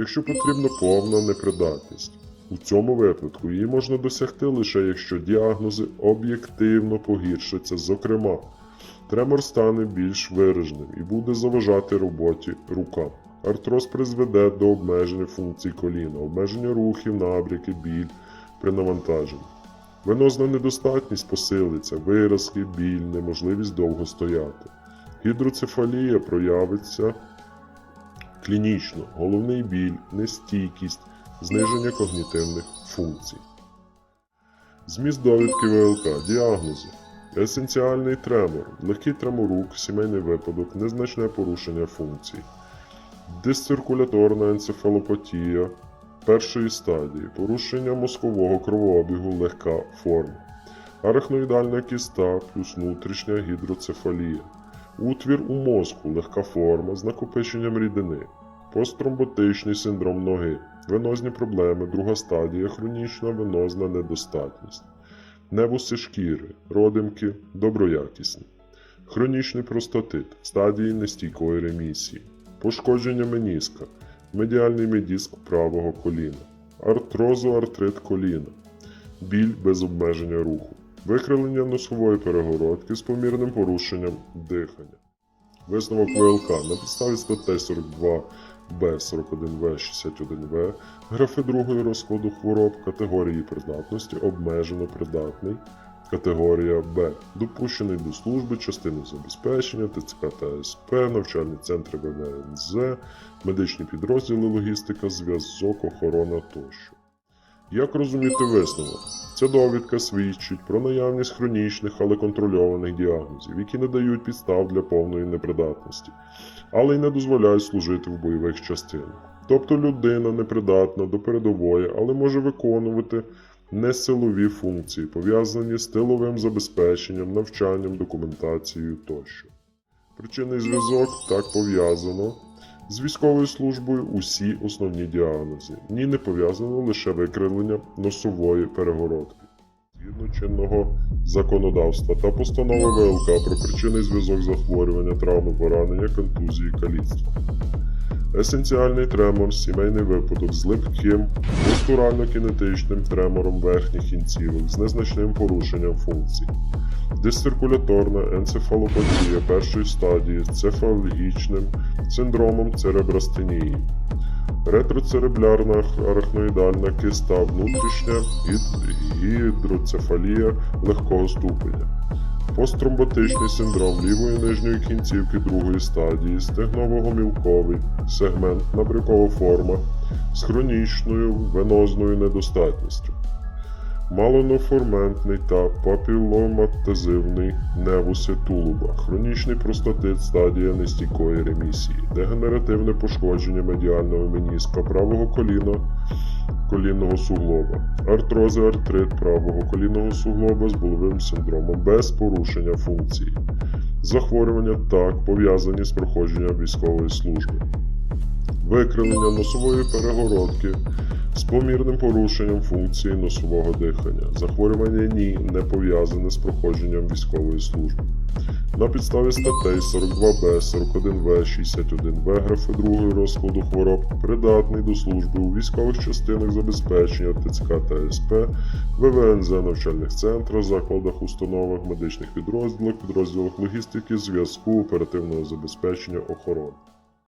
якщо потрібна повна непридатність. У цьому випадку її можна досягти лише якщо діагнози об'єктивно погіршаться, зокрема, тремор стане більш вираженим і буде заважати роботі рукам. Артроз призведе до обмеження функцій коліна, обмеження рухів, набряки, біль при навантаженні. Венозна недостатність посилиться, виразки, біль, неможливість довго стояти. Гідроцефалія проявиться клінічно, головний біль, нестійкість, зниження когнітивних функцій. Зміст довідки ВЛК, діагнози. Есенціальний тремор, легкий треморук, сімейний випадок, незначне порушення функцій. Дисциркуляторна енцефалопатія першої стадії, порушення мозкового кровообігу, легка форма. Арахноїдальна кіста плюс внутрішня гідроцефалія. Утвір у мозку, легка форма з накопиченням рідини. Посттромботичний синдром ноги, венозні проблеми, друга стадія, хронічна венозна недостатність. Невуси шкіри, родимки доброякісні. Хронічний простатит стадії нестійкої ремісії. Пошкодження меніска, медіальний медіск правого коліна, артрозоартрит коліна, біль без обмеження руху, викривлення носової перегородки з помірним порушенням дихання. Висновок ВЛК на підставі статей 42 Б, 41В, 61В, графи другої розкладу хвороб категорії придатності обмежено придатний, категорія Б, допущений до служби, частини забезпечення, ТЦК та СП, навчальні центри ВВНЗ, медичні підрозділи, логістика, зв'язок, охорона тощо. Як розуміти висновок? Ця довідка свідчить про наявність хронічних, але контрольованих діагнозів, які не дають підстав для повної непридатності, але й не дозволяють служити в бойових частинах. Тобто людина непридатна до передової, але може виконувати несилові функції, пов'язані з тиловим забезпеченням, навчанням, документацією тощо. Причинний зв'язок так пов'язано з військовою службою усі основні діагнози. Ні не пов'язано лише викривлення носової перегородки. Згідно чинного законодавства та постанови ВЛК про причини зв'язок захворювання, травми, поранення, контузії, каліцтва. Есенціальний тремор, сімейний випадок з липким, постурально-кінетичним тремором верхніх кінцівок з незначним порушенням функцій. Дисциркуляторна енцефалопатія першої стадії з цефалгічним синдромом церебрастенії. Ретроцеребральна арахноїдальна киста внутрішня гідроцефалія легкого ступеня. Посттромботичний синдром лівої нижньої кінцівки другої стадії, стегново-гомілковий сегмент, набрякова форма з хронічною венозною недостатністю. Малоноформентний та папіломатозивний невуси тулуба, хронічний простатит стадія нестійкої ремісії, дегенеративне пошкодження медіального меніска правого коліна, колінного суглоба, артрози артрит правого колінного суглоба з боловим синдромом без порушення функції, захворювання так пов'язані з проходженням військової служби, викривлення носової перегородки з помірним порушенням функції носового дихання, захворювання ні не пов'язане з проходженням військової служби. На підставі статей 42Б, 41В, 61В графи другої розкладу хвороб придатний до служби у військових частинах забезпечення ТЦК та СП, ВВНЗ, навчальних центрах, закладах, установах, медичних підрозділах, підрозділах логістики, зв'язку, оперативного забезпечення, охорони.